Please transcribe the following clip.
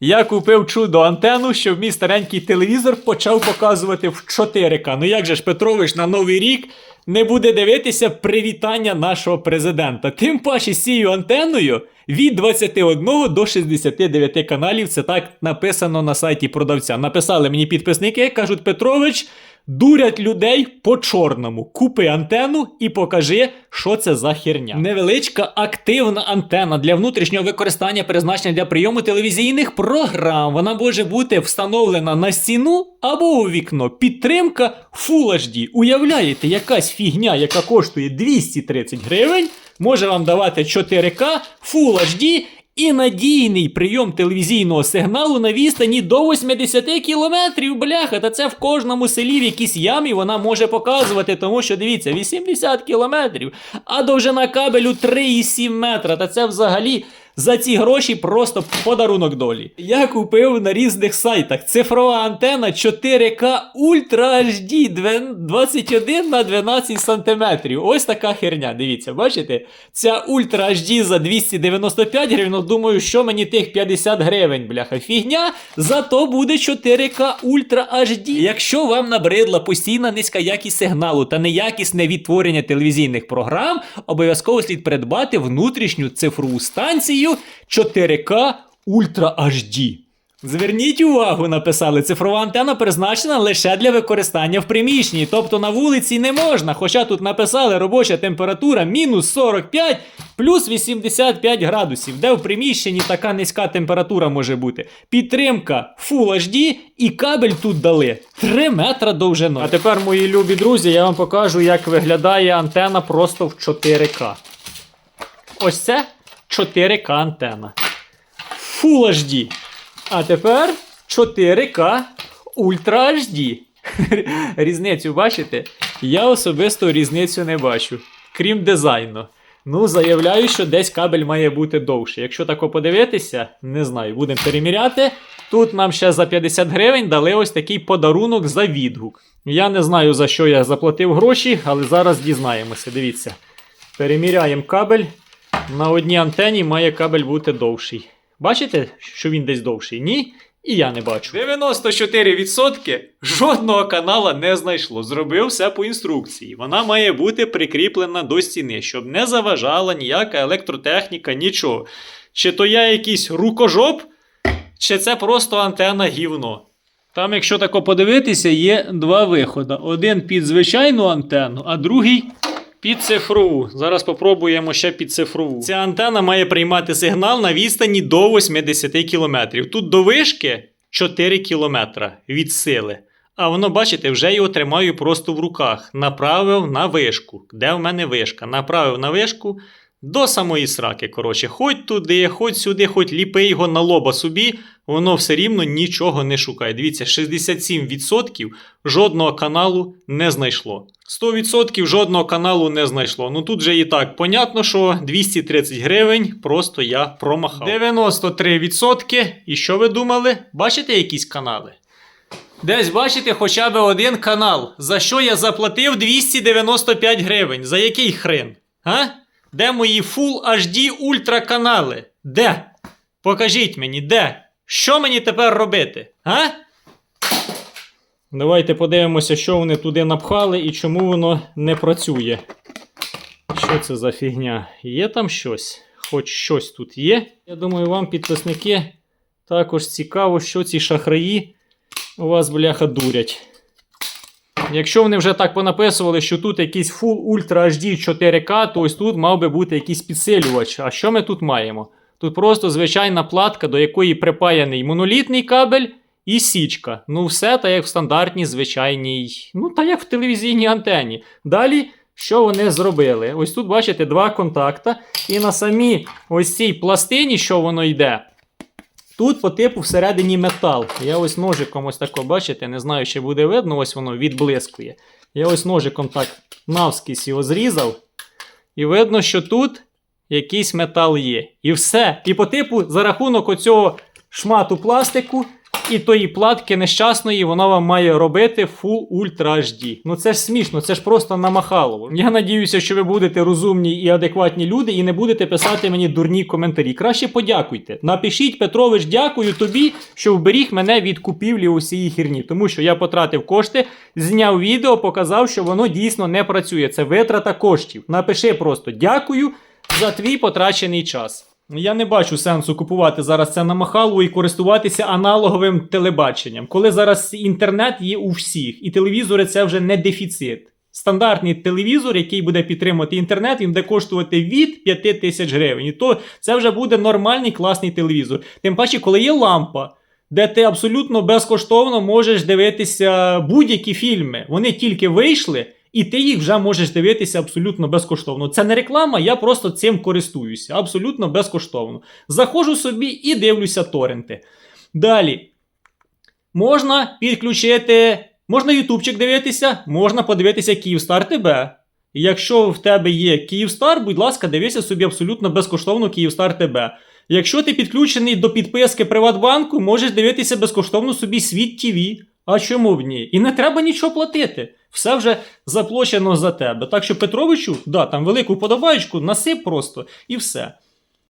Я купив чудо антенну, щоб мій старенький телевізор почав показувати в 4К. Ну як же ж Петрович на новий рік не буде дивитися привітання нашого президента? Тим паче з цією антенною від 21 до 69 каналів. Це так написано на сайті продавця. Написали мені підписники, кажуть, Петрович. Дурять людей по чорному. Купи антенну і покажи, що це за херня. Невеличка активна антенна для внутрішнього використання, призначена для прийому телевізійних програм. Вона може бути встановлена на стіну або у вікно. Підтримка Full HD. Уявляєте, якась фігня, яка коштує 230 гривень, може вам давати 4К, Full HD і надійний прийом телевізійного сигналу на відстані до 80 кілометрів. Бляха, та це в кожному селі в якійсь ямі вона може показувати, тому що дивіться, 80 кілометрів, а довжина кабелю 3,7 метра. Та це взагалі. За ці гроші просто подарунок долі. Я купив на різних сайтах цифрова антена 4К Ultra HD 21 на 12 сантиметрів. Ось така херня. Дивіться, бачите? Ця Ultra HD за 295 гривень. Ну, думаю, що мені тих 50 гривень, бляха, фігня. Зато буде 4К Ultra HD. Якщо вам набридла постійна низька якість сигналу та неякісне відтворення телевізійних програм, обов'язково слід придбати внутрішню цифрову станцію 4К Ultra HD. Зверніть увагу, написали, цифрова антенна призначена лише для використання в приміщенні, тобто на вулиці не можна. Хоча тут написали робоча температура мінус 45 плюс 85 градусів, де в приміщенні така низька температура може бути. Підтримка Full HD і кабель тут дали 3 метра довжиною. А тепер, мої любі друзі, я вам покажу, як виглядає антенна просто в 4К. Ось це 4К антенна. Full HD. А тепер 4К Ultra HD. Різницю бачите? Я особисто різницю не бачу, крім дизайну. Ну, заявляю, що десь кабель має бути довший. Якщо тако подивитися, не знаю, будемо переміряти. Тут нам ще за 50 гривень дали ось такий подарунок за відгук. Я не знаю, за що я заплатив гроші, але зараз дізнаємося. Дивіться. Переміряємо кабель. На одній антені має кабель бути довший. Бачите, що він десь довший? Ні? І я не бачу. 94% жодного канала не знайшло. Зробив все по інструкції. Вона має бути прикріплена до стіни, щоб не заважала ніяка електротехніка, нічого. Чи то я якийсь рукожоп, чи це просто антенна гівно. Там, якщо тако подивитися, є два виходи: один під звичайну антенну, а другий під цифрову. Зараз попробуємо ще під цифрову. Ця антенна має приймати сигнал на відстані до 80 км. Тут до вишки 4 км від сили. А воно, бачите, вже його тримаю просто в руках. Направив на вишку. Де в мене вишка? Направив на вишку до самої сраки. Коротше, хоч туди, хоч сюди, хоч ліпи його на лоба собі, воно все рівно нічого не шукає. Дивіться, 67% жодного каналу не знайшло. 100% жодного каналу не знайшло. Ну тут же і так, понятно, що 230 гривень просто я промахав. 93%. І що ви думали? Бачите якісь канали? Десь бачите хоча б один канал. За що я заплатив 295 гривень? За який хрен? А? Де мої Full HD Ultra канали? Де? Покажіть мені, де? Що мені тепер робити? А? Давайте подивимося, що вони туди напхали і чому воно не працює. Що це за фігня? Є там щось? Хоч щось тут є. Я думаю, вам, підписники, також цікаво, що ці шахраї у вас, бляха, дурять. Якщо вони вже так понаписували, що тут якийсь Full Ultra HD 4К, то ось тут мав би бути якийсь підсилювач. А що ми тут маємо? Тут просто звичайна платка, до якої припаяний монолітний кабель і січка. Ну, все так як в стандартній звичайній, ну так як в телевізійній антені. Далі, що вони зробили? Ось тут, бачите, два контакта, і на самій ось цій пластині, що воно йде. Тут по типу всередині метал. Я ось ножиком ось тако, бачите, не знаю, чи буде видно, ось воно відблискує. Я ось ножиком так навскізь його зрізав. І видно, що тут якийсь метал є. І все. І по типу, за рахунок оцього шмату пластику, і тої платки нещасної вона вам має робити Full Ultra HD. Ну це ж смішно, це ж просто намахало. Я надіюся, що ви будете розумні і адекватні люди, і не будете писати мені дурні коментарі. Краще подякуйте. Напишіть, Петрович, дякую тобі, що вберіг мене від купівлі усієї херні. Тому що я потратив кошти, зняв відео, показав, що воно дійсно не працює. Це витрата коштів. Напиши просто дякую за твій потрачений час. Я не бачу сенсу купувати зараз це на махалу і користуватися аналоговим телебаченням, коли зараз інтернет є у всіх, і телевізори це вже не дефіцит. Стандартний телевізор, який буде підтримувати інтернет, він буде коштувати від 5 тисяч гривень. То це вже буде нормальний класний телевізор. Тим паче, коли є лампа, де ти абсолютно безкоштовно можеш дивитися будь-які фільми. Вони тільки вийшли, і ти їх вже можеш дивитися абсолютно безкоштовно. Це не реклама, я просто цим користуюся. Абсолютно безкоштовно. Заходжу собі і дивлюся торренти. Далі. Можна підключити. Можна ютубчик дивитися, можна подивитися Київстар ТБ. Якщо в тебе є Київстар, будь ласка, дивися собі абсолютно безкоштовно Київстар ТБ. Якщо ти підключений до підписки Приватбанку, можеш дивитися безкоштовно собі Світ ТВ. А чому б ні? І не треба нічого платити. Все вже заплачено за тебе. Так що Петровичу, да, там велику подобаєчку, насип просто і все.